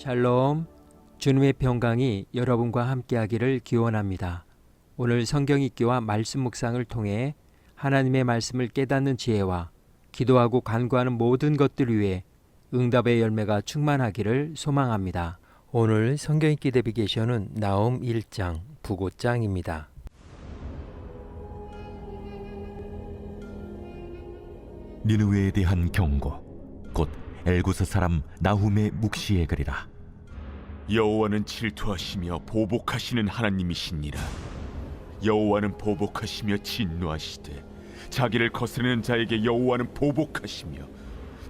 샬롬 주님의 평강이 여러분과 함께하기를 기원합니다. 오늘 성경 읽기와 말씀 묵상을 통해 하나님의 말씀을 깨닫는 지혜와 기도하고 간구하는 모든 것들 위해 응답의 열매가 충만하기를 소망합니다. 오늘 성경 읽기 데비게이션은 나움 1장 부고장입니다. 니느웨에 대한 경고 곧 엘구스 사람 나훔의 묵시에 그리라 여호와는 질투하시며 보복하시는 하나님이시니라. 여호와는 보복하시며 진노하시되 자기를 거스르는 자에게 여호와는 보복하시며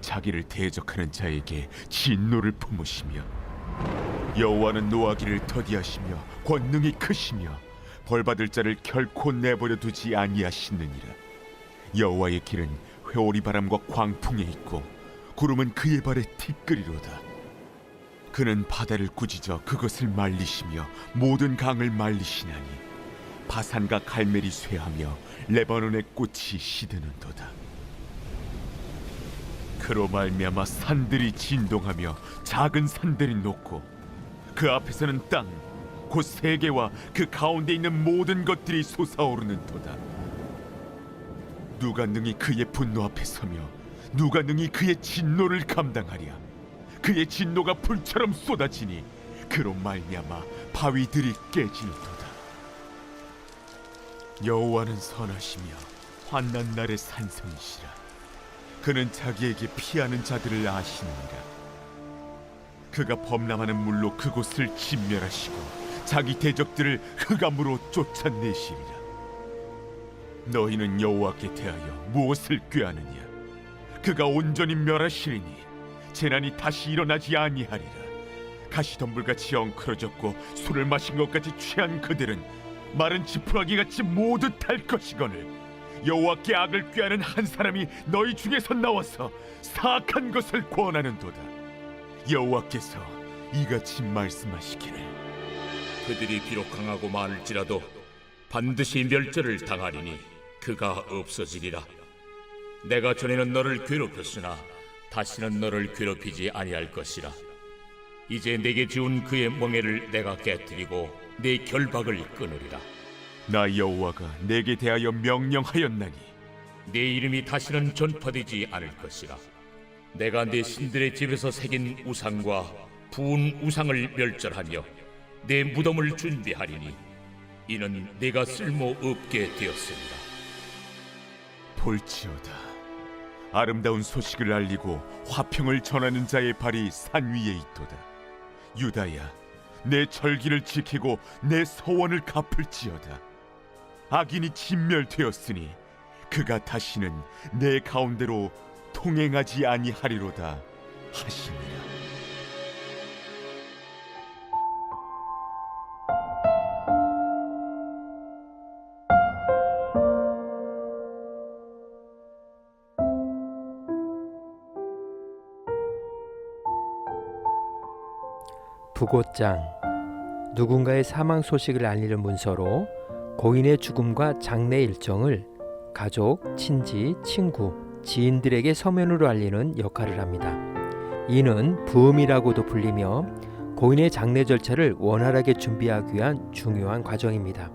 자기를 대적하는 자에게 진노를 품으시며 여호와는 노하기를 더디하시며 권능이 크시며 벌받을 자를 결코 내버려 두지 아니하시느니라. 여호와의 길은 회오리 바람과 광풍에 있고 구름은 그의 발에 티끌이로다 그는 바다를 꾸짖어 그것을 말리시며 모든 강을 말리시나니 바산과 갈멜이 쇠하며 레바논의 꽃이 시드는도다. 그로 말미암아 산들이 진동하며 작은 산들이 녹고 그 앞에서는 땅 곧 세계와 그 가운데 있는 모든 것들이 솟아오르는도다. 누가 능히 그의 분노 앞에 서며 누가 능히 그의 진노를 감당하랴 그의 진노가 불처럼 쏟아지니 그로 말미암아 바위들이 깨지는도다. 여호와는 선하시며 환난 날의 산성이시라. 그는 자기에게 피하는 자들을 아시느니라 그가 범람하는 물로 그곳을 진멸하시고 자기 대적들을 흑암으로 쫓아내시리라 너희는 여호와께 대하여 무엇을 꾀하느냐? 그가 온전히 멸하시리니 재난이 다시 일어나지 아니하리라. 가시덤불같이 엉클어졌고 술을 마신 것같이 취한 그들은 마른 지푸라기 같이 모두 탈 것이거늘 여호와께 악을 꾀하는 한 사람이 너희 중에서 나와서 사악한 것을 권하는도다. 여호와께서 이같이 말씀하시기를. 그들이 비록 강하고 많을지라도 반드시 멸절을 당하리니 그가 없어지리라. 내가 전에는 너를 괴롭혔으나 다시는 너를 괴롭히지 아니할 것이라. 이제 내게 지운 그의 멍에를 내가 깨뜨리고 내 결박을 끊으리라. 나 여호와가 내게 대하여 명령하였나니 내 이름이 다시는 전파되지 않을 것이라. 내가 내 신들의 집에서 새긴 우상과 부은 우상을 멸절하며 내 무덤을 준비하리니 이는 내가 쓸모 없게 되었습니다. 볼지어다 아름다운 소식을 알리고 화평을 전하는 자의 발이 산 위에 있도다. 유다야 내 절기를 지키고 내 서원을 갚을지어다. 악인이 진멸되었으니 그가 다시는 내 가운데로 통행하지 아니하리로다 하시니라 부고장 누군가의 사망 소식을 알리는 문서로 고인의 죽음과 장례 일정을 가족, 친지, 친구, 지인들에게 서면으로 알리는 역할을 합니다. 이는 부음이라고도 불리며 고인의 장례 절차를 원활하게 준비하기 위한 중요한 과정입니다.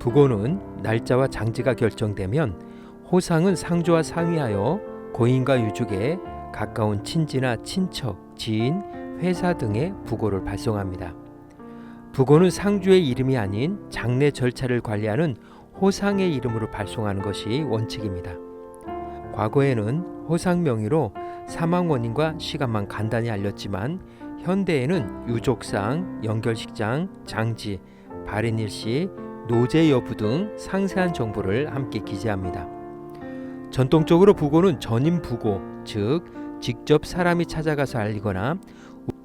부고는 날짜와 장지가 결정되면 호상은 상조와 상의하여 고인과 유족에 가까운 친지나 친척, 지인, 회사 등의 부고를 발송합니다. 부고는 상주의 이름이 아닌 장례 절차를 관리하는 호상의 이름으로 발송하는 것이 원칙입니다. 과거에는 호상 명의로 사망 원인과 시간만 간단히 알렸지만 현대에는 유족상, 연결식장, 장지, 발인일시, 노제 여부 등 상세한 정보를 함께 기재합니다. 전통적으로 부고는 전임 부고, 즉 직접 사람이 찾아가서 알리거나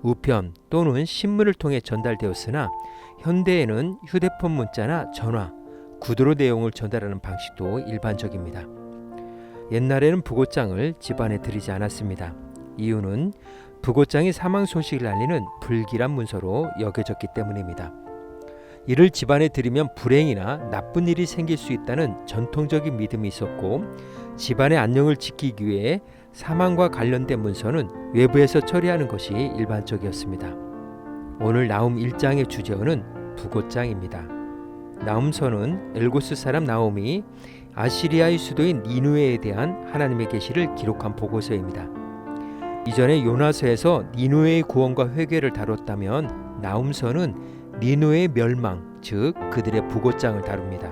우편 또는 신문을 통해 전달되었으나 현대에는 휴대폰 문자나 전화, 구두로 내용을 전달하는 방식도 일반적입니다. 옛날에는 부고장을 집안에 들이지 않았습니다. 이유는 부고장이 사망 소식을 알리는 불길한 문서로 여겨졌기 때문입니다. 이를 집안에 들이면 불행이나 나쁜 일이 생길 수 있다는 전통적인 믿음이 있었고 집안의 안녕을 지키기 위해 사망과 관련된 문서는 외부에서 처리하는 것이 일반적이었습니다. 오늘 나움 1장의 주제어는 부고장입니다. 나움서는 엘고스 사람 나움이 아시리아의 수도인 니누에에 대한 하나님의 계시를 기록한 보고서입니다. 이전에 요나서에서 니누에의 구원과 회개를 다뤘다면 나움서는 니누의 멸망, 즉 그들의 부고장을 다룹니다.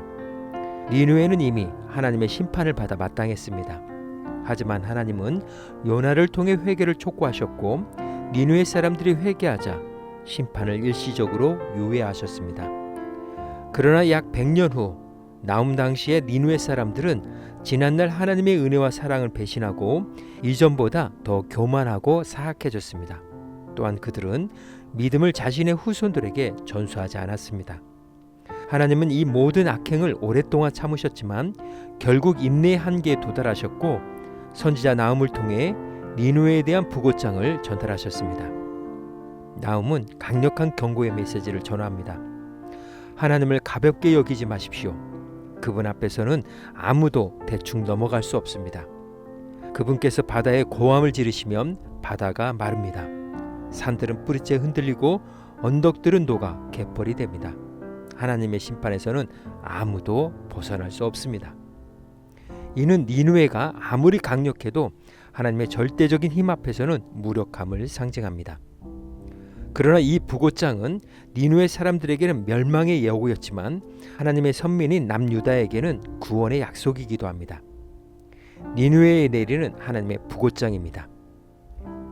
니누에는 이미 하나님의 심판을 받아 마땅했습니다. 하지만 하나님은 요나를 통해 회개를 촉구하셨고 니누의 사람들이 회개하자 심판을 일시적으로 유예하셨습니다. 그러나 약 100년 후 나움 당시의 니누의 사람들은 지난날 하나님의 은혜와 사랑을 배신하고 이전보다 더 교만하고 사악해졌습니다. 또한 그들은 믿음을 자신의 후손들에게 전수하지 않았습니다. 하나님은 이 모든 악행을 오랫동안 참으셨지만 결국 인내의 한계에 도달하셨고 선지자 나움을 통해 니누에 대한 부고장을 전달하셨습니다. 나움은 강력한 경고의 메시지를 전합니다. 하나님을 가볍게 여기지 마십시오. 그분 앞에서는 아무도 대충 넘어갈 수 없습니다. 그분께서 바다에 고함을 지르시면 바다가 마릅니다. 산들은 뿌리째 흔들리고 언덕들은 녹아 갯벌이 됩니다. 하나님의 심판에서는 아무도 벗어날 수 없습니다. 이는 니누에가 아무리 강력해도 하나님의 절대적인 힘 앞에서는 무력함을 상징합니다. 그러나 이 부고장은 니누의 사람들에게는 멸망의 예고였지만 하나님의 선민인 남유다에게는 구원의 약속이기도 합니다. 니누에에 내리는 하나님의 부고장입니다.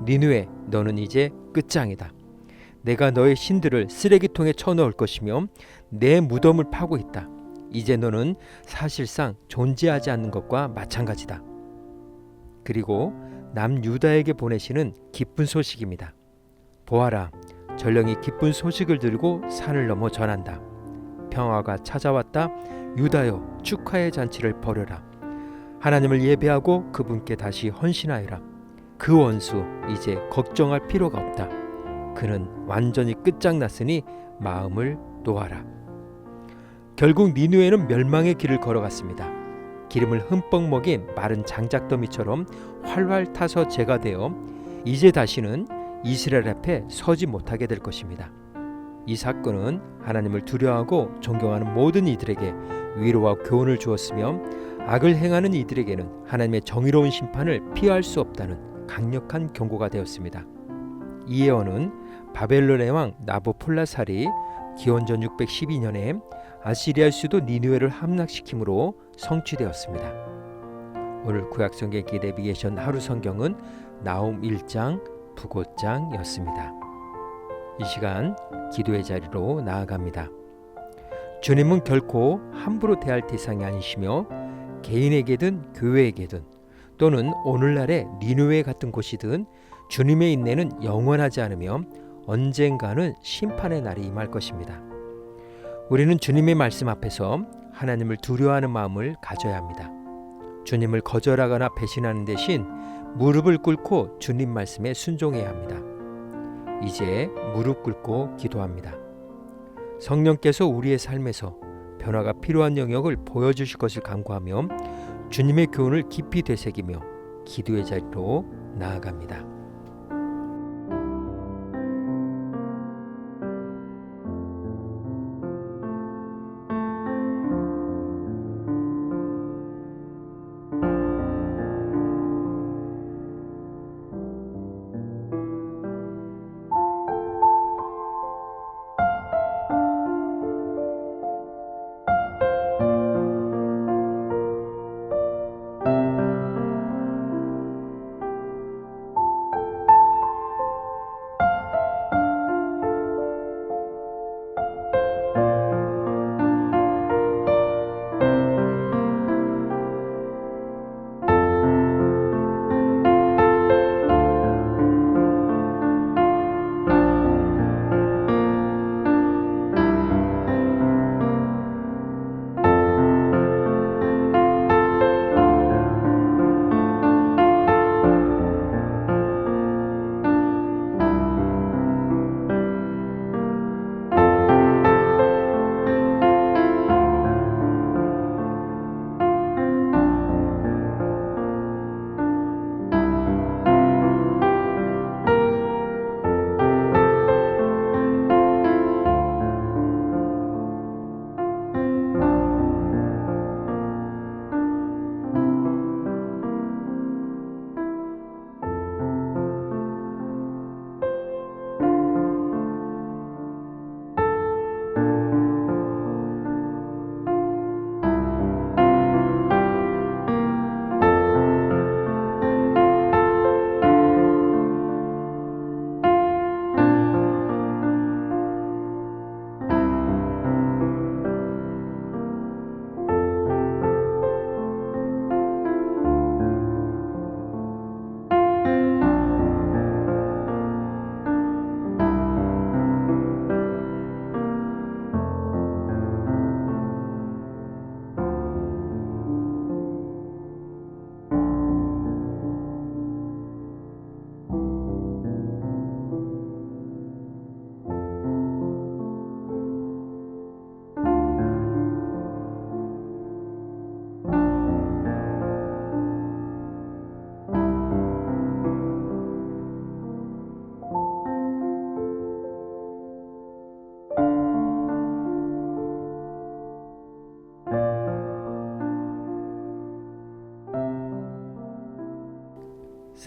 니누에 너는 이제 끝장이다. 내가 너의 신들을 쓰레기통에 쳐넣을 것이며 내 무덤을 파고 있다. 이제 너는 사실상 존재하지 않는 것과 마찬가지다. 그리고 남유다에게 보내시는 기쁜 소식입니다. 보아라, 전령이 기쁜 소식을 들고 산을 넘어 전한다. 평화가 찾아왔다. 유다여 축하의 잔치를 벌여라. 하나님을 예배하고 그분께 다시 헌신하여라. 그 원수 이제 걱정할 필요가 없다. 그는 완전히 끝장났으니 마음을 놓아라. 결국 니누에는 멸망의 길을 걸어갔습니다. 기름을 흠뻑 먹인 마른 장작더미처럼 활활 타서 재가 되어 이제 다시는 이스라엘 앞에 서지 못하게 될 것입니다. 이 사건은 하나님을 두려워하고 존경하는 모든 이들에게 위로와 교훈을 주었으며 악을 행하는 이들에게는 하나님의 정의로운 심판을 피할 수 없다는 강력한 경고가 되었습니다. 이 예언은 바벨론의 왕 나보폴라살이 기원전 612년에 아시리아 수도 니누에를 함락시킴으로 성취되었습니다. 오늘 구약성경 기대비게이션 하루 성경은 나움 1장 부고장이었습니다. 이 시간 기도의 자리로 나아갑니다. 주님은 결코 함부로 대할 대상이 아니시며 개인에게든 교회에게든 또는 오늘날의 니누에 같은 곳이든 주님의 인내는 영원하지 않으며 언젠가는 심판의 날이 임할 것입니다. 우리는 주님의 말씀 앞에서 하나님을 두려워하는 마음을 가져야 합니다. 주님을 거절하거나 배신하는 대신 무릎을 꿇고 주님 말씀에 순종해야 합니다. 이제 무릎 꿇고 기도합니다. 성령께서 우리의 삶에서 변화가 필요한 영역을 보여주실 것을 간구하며 주님의 교훈을 깊이 되새기며 기도의 자리로 나아갑니다.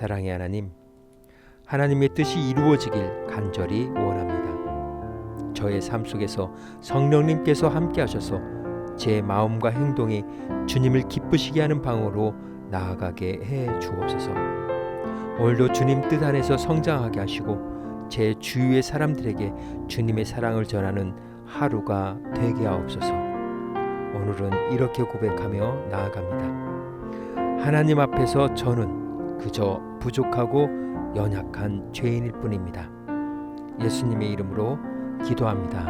사랑의 하나님, 하나님의 뜻이 이루어지길 간절히 원합니다. 저의 삶 속에서 성령님께서 함께 하셔서 제 마음과 행동이 주님을 기쁘시게 하는 방으로 나아가게 해 주옵소서. 오늘도 주님 뜻 안에서 성장하게 하시고 제 주위의 사람들에게 주님의 사랑을 전하는 하루가 되게 하옵소서. 오늘은 이렇게 고백하며 나아갑니다. 하나님 앞에서 저는 그저 부족하고 연약한 죄인일 뿐입니다. 예수님의 이름으로 기도합니다.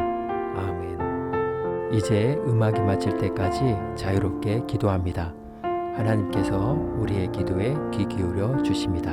아멘. 이제 음악이 마칠 때까지 자유롭게 기도합니다. 하나님께서 우리의 기도에 귀 기울여 주십니다.